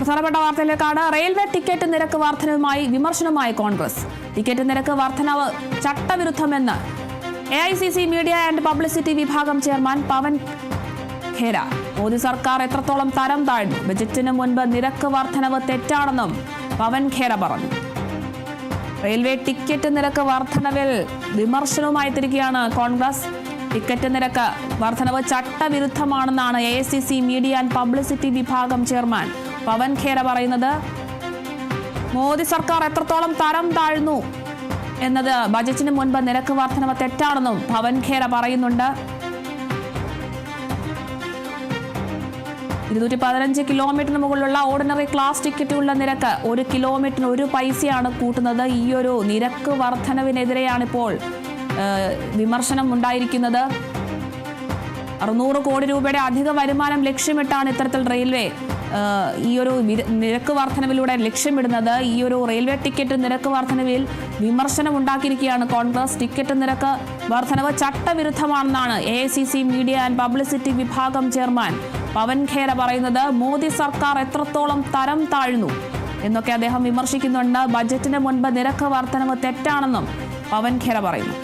പ്രധാനപ്പെട്ട വാർത്തയിലേക്കാണ്. Railway ticket നിരക്ക് വർധനവുമായി വിമർശനവുമായി കോൺഗ്രസ്. ടിക്കറ്റ് നിരക്ക് വർധനവ് ചട്ടവിരുദ്ധമെന്ന് A I C C media and publicity വിഭാഗം ചെയർമാൻ പവൻ ഖേര. മോദി സർക്കാർ എത്രത്തോളം തരം താഴ്ന്നു? ബജറ്റിന് മുൻപ് നിരക്ക് വർധനവ് തെറ്റാണെന്നും പവൻ ഖേര പറഞ്ഞു. റെയിൽവേ ടിക്കറ്റ് നിരക്ക് വർധനവിൽ വിമർശനവുമായി തിരികെയാണ് കോൺഗ്രസ്. ടിക്കറ്റ് നിരക്ക് വർധനവ് ചട്ടവിരുദ്ധമാണെന്നാണ് എ മീഡിയ ആൻഡ് പബ്ലിസിറ്റി വിഭാഗം ചെയർമാൻ പവൻ ഖേര പറയുന്നത് മോദി സർക്കാർ എത്രത്തോളം തരം താഴ്ന്നു എന്നത് ബജറ്റിന് മുൻപ് നിരക്ക് വർധനവ് തെറ്റാണെന്നും പവൻ ഖേര പറയുന്നുണ്ട്. ഇരുന്നൂറ്റി പതിനഞ്ച് കിലോമീറ്ററിന് മുകളിലുള്ള ഓർഡിനറി ക്ലാസ് ടിക്കറ്റുകളുടെ നിരക്ക് ഒരു കിലോമീറ്ററിന് ഒരു പൈസയാണ് കൂട്ടുന്നത്. ഈ ഒരു നിരക്ക് വർധനവിനെതിരെയാണിപ്പോൾ വിമർശനം ഉണ്ടായിരിക്കുന്നത്. അറുന്നൂറ് കോടി രൂപയുടെ അധിക വരുമാനം ലക്ഷ്യമിട്ടാണ് ഇത്തരത്തിൽ റെയിൽവേ ഈ ഒരു നിരക്ക് വർധനവിലൂടെ ലക്ഷ്യമിടുന്നത്. ഈ ഒരു റെയിൽവേ ടിക്കറ്റ് നിരക്ക് വർധനവിൽ വിമർശനം ഉണ്ടാക്കിയിരിക്കുകയാണ് കോൺഗ്രസ്. ടിക്കറ്റ് നിരക്ക് വർധനവ് ചട്ടവിരുദ്ധമാണെന്നാണ് എ മീഡിയ ആൻഡ് പബ്ലിസിറ്റി വിഭാഗം ചെയർമാൻ പവൻ ഖേര പറയുന്നത്. മോദി സർക്കാർ എത്രത്തോളം തരം താഴ്ന്നു എന്നൊക്കെ അദ്ദേഹം വിമർശിക്കുന്നുണ്ട്. ബജറ്റിന് മുൻപ് നിരക്ക് വർധനവ് തെറ്റാണെന്നും പവൻ ഖേര പറയുന്നു.